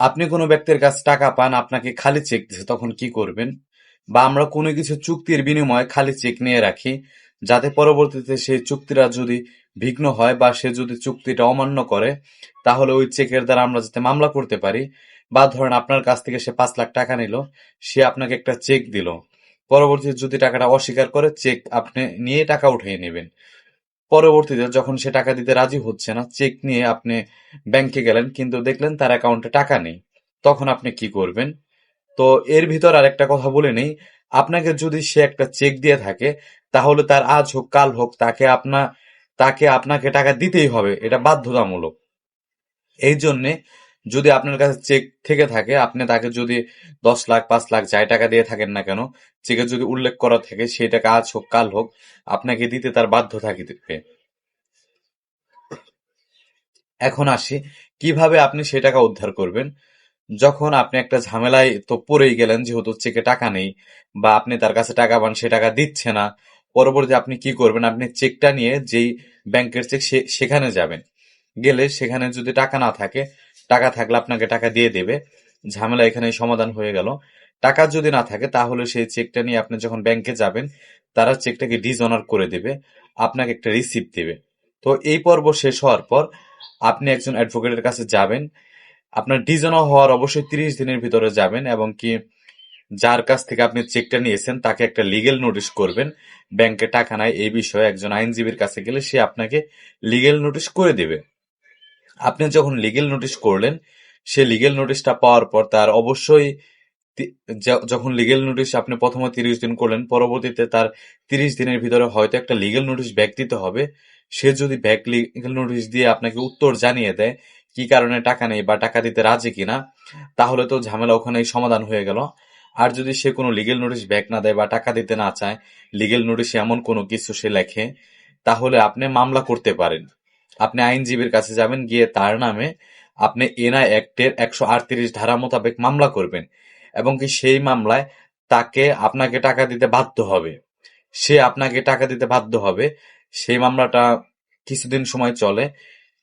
আপনি কোনো ব্যক্তির কাছে টাকা পান, আপনাকে খালি চেক দিছে, তখন কি করবেন? বা আমরা কোনো কিছু চুক্তির বিনিময়ে খালি চেক নিয়ে রাখি, যাতে পরবর্তীতে সেই চুক্তিটা যদি বিঘ্ন হয় বা সে যদি চুক্তিটা অমান্য করে, তাহলে ওই চেকের দ্বারা আমরা যাতে মামলা করতে পারি। বা ধরেন আপনার কাছ থেকে সে পাঁচ লাখ টাকা নিল, সে আপনাকে একটা চেক দিল। পরবর্তীতে যদি টাকাটা অস্বীকার করে, চেক আপনি নিয়ে টাকা উঠিয়ে নেবেন। পরবর্তীতে যখন সে টাকা দিতে রাজি হচ্ছে না চেক নিয়ে আপনি ব্যাংকে গেলেন, কিন্তু দেখলেন তার অ্যাকাউন্টে টাকা নেই। তখন আপনি কি করবেন? তো এর ভিতর আরেকটা কথা বলে নেই। আপনাকে যদি সে একটা চেক দিয়ে থাকে, তাহলে তার আজ হোক, কাল হোক, তাকে আপনা, তাকে আপনাকে টাকা দিতেই হবে। এটা বাধ্যতামূলক। এই জন্যে যদি আপনার কাছে চেক থেকে থাকে, আপনি তাকে যদি দশ লাখ, পাঁচ লাখ যাই টাকা দিয়ে থাকেন না কেন চেকে যদি উল্লেখ করা থাকে, সেই টাকা আজ হোক, কাল হোক, আপনাকে দিতে তার বাধ্য থাকিবে। এখন আসি, কীভাবে আপনি সেই টাকা উদ্ধার করবেন? যখন আপনি একটা ঝামেলায় তো পড়েই গেলেন, যেহেতু চেকে টাকা নেই, বা আপনি তার কাছে টাকা পান, সে টাকা দিচ্ছে না পরবর্তী আপনি কি করবেন? আপনি চেকটা নিয়ে যেই ব্যাংকের চেক সেখানে যাবেন। গেলে সেখানে যদি টাকা না থাকে টাকা থাকলে আপনাকে টাকা দিয়ে দেবে। ঝামেলা এখানে সমাধান হয়ে গেল। টাকা যদি না থাকে, তাহলে সেই চেকটা নিয়ে আপনি যখন ব্যাংকে যাবেন, তারা চেকটাকে ডিজঅনার করে দেবে, আপনাকে একটা রিসিপ্ট দেবে। তো এই পর্ব শেষ হওয়ার পর আপনি একজন অ্যাডভোকেটের কাছে যাবেন। আপনার ডিজনার হওয়ার অবশ্যই তিরিশ দিনের ভিতরে যাবেন এবং কি যার কাছ থেকে আপনি চেকটা নিয়েছেন, তাকে একটা লিগেল নোটিশ করবেন। ব্যাংকে টাকা নাই, এই বিষয়ে একজন আইনজীবীর কাছে গেলে সে আপনাকে লিগেল নোটিশ করে দেবে। আপনি যখন লিগেল নোটিশ করলেন, সে লিগেল নোটিশটা পাওয়ার পর তার অবশ্যই যখন লিগেল নোটিশ আপনি প্রথমে তিরিশ দিন করলেন, পরবর্তীতে তার তিরিশ দিনের ভিতরে হয়তো একটা লিগেল নোটিশ ব্যাক দিতে হবে। সে যদি ব্যাক লিগেল নোটিশ দিয়ে আপনাকে উত্তর জানিয়ে দেয় কি কারণে টাকা নেই বা টাকা দিতে রাজি কিনা, তাহলে তো ঝামেলা ওখানেই সমাধান হয়ে গেল। আর যদি সে কোনো লিগেল নোটিশ ব্যাক না দেয় বা টাকা দিতে না চায় লিগেল নোটিশে এমন কোনো কিছু সে লেখে, তাহলে আপনি মামলা করতে পারেন। আপনি আইনজীবীর কাছে যাবেন, গিয়ে তার নামে আপনি এনআই অ্যাক্টের একশো আটত্রিশ ধারা মোতাবেক মামলা করবেন এবং কি সেই মামলায় তাকে আপনাকে টাকা দিতে বাধ্য হবে। সে আপনাকে টাকা দিতে বাধ্য হবে। সেই মামলাটা কিছুদিন সময় চলে।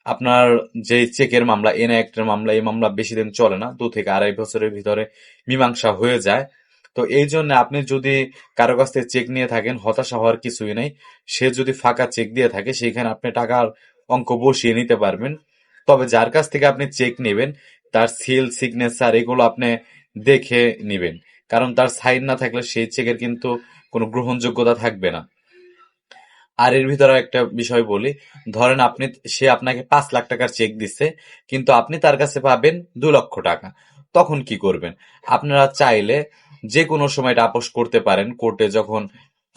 আপনার যে চেকের মামলা, এনআই অ্যাক্টের মামলা, এই মামলা বেশি দিন চলে না, দু থেকে আড়াই বছরের ভিতরে মীমাংসা হয়ে যায়। তো এই জন্য আপনি যদি কারও কাছ থেকে চেক নিয়ে থাকেন, হতাশা হওয়ার কিছুই নেই। সে যদি ফাঁকা চেক দিয়ে থাকে, সেইখানে আপনি টাকার অঙ্ক বসিয়ে নিতে পারবেন। তবে যার কাছ থেকে আপনি চেক নেবেন, তার সিল সিগনেচার এগুলো আপনি দেখে নেবেন। কারণ তার সাইন না থাকলে সেই চেকের কিন্তু কোনো গ্রহণযোগ্যতা থাকবে না। আর এর ভিতরে একটা বিষয় বলি, ধরেন আপনি, সে আপনাকে পাঁচ লাখ টাকার চেক দিচ্ছে কিন্তু আপনি তার কাছে পাবেন দু লক্ষ টাকা। তখন কি করবেন? আপনারা চাইলে যে কোনো সময় আপোষ করতে পারেন। কোর্টে যখন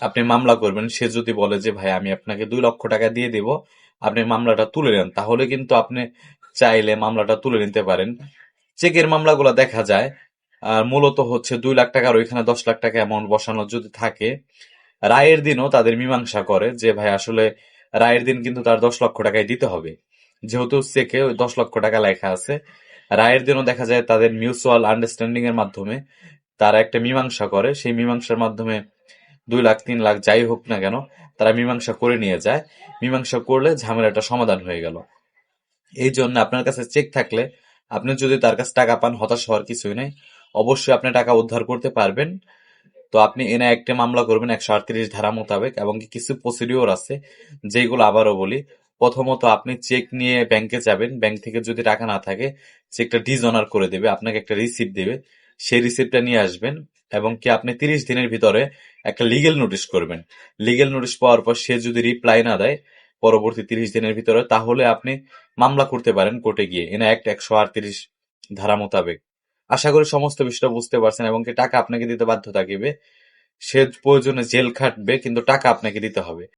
আপনি মামলা করবেন, সে যদি বলে যে, ভাই, আমি আপনাকে দুই লক্ষ টাকা দিয়ে দিব। আপনি মামলাটা তুলে নেন, তাহলে কিন্তু আপনি চাইলে মামলাটা তুলে নিতে পারেন। চেকের মামলাগুলো দেখা যায়, আর মূলত হচ্ছে দুই লাখ টাকার ওইখানে দশ লাখ টাকা অ্যামাউন্ট বসানো যদি থাকে, রায়ের দিনও তাদের মীমাংসা করে যে, ভাই, আসলে রায়ের দিন কিন্তু তার দশ লক্ষ টাকায় দিতে হবে। যেহেতু চেকে ওই দশ লক্ষ টাকা লেখা আছে, রায়ের দিনও দেখা যায় তাদের মিউচুয়াল আন্ডারস্ট্যান্ডিং এর মাধ্যমে তারা একটা মীমাংসা করে। সেই মীমাংসার মাধ্যমে দুই লাখ, তিন লাখ, যাই হোক না কেন, তারা মীমাংসা করে নিয়ে যায়। মীমাংসা করলে ঝামেলাটা সমাধান হয়ে গেল। এই জন্য আপনার কাছে চেক থাকলে আপনি যদি তার কাছে টাকা পান, হতাশ হওয়ার কিছুই নেই। অবশ্যই আপনি টাকা উদ্ধার করতে পারবেন। তো আপনি এনে একটা মামলা করবেন, একশো আটত্রিশ ধারা মোতাবেক, এবং কিছু প্রসিডিওর আছে যেগুলো আবারও বলি। প্রথমত আপনি চেক নিয়ে ব্যাংকে যাবেন। ব্যাংক থেকে যদি টাকা না থাকে চেকটা ডিজনার করে দেবে, আপনাকে একটা রিসিপ্ট দেবে। সেই রিসিপ্টটা নিয়ে আসবেন এবং কি আপনি তিরিশ দিনের ভিতরে একটা লিগেল নোটিশ করবেন। লিগেল নোটিশ পাওয়ার পর সে যদি রিপ্লাই না দেয় পরবর্তী তিরিশ দিনের ভিতরে, তাহলে আপনি মামলা করতে পারেন কোর্টে গিয়ে। এনে একটা একশো আটত্রিশ ধারা মোতাবেক। আশা করি সমস্ত বিষয়টা বুঝতে পারছেন এবং টাকা আপনাকে দিতে বাধ্য থাকিবে। সে প্রয়োজনে জেল খাটবে, কিন্তু টাকা আপনাকে দিতে হবে।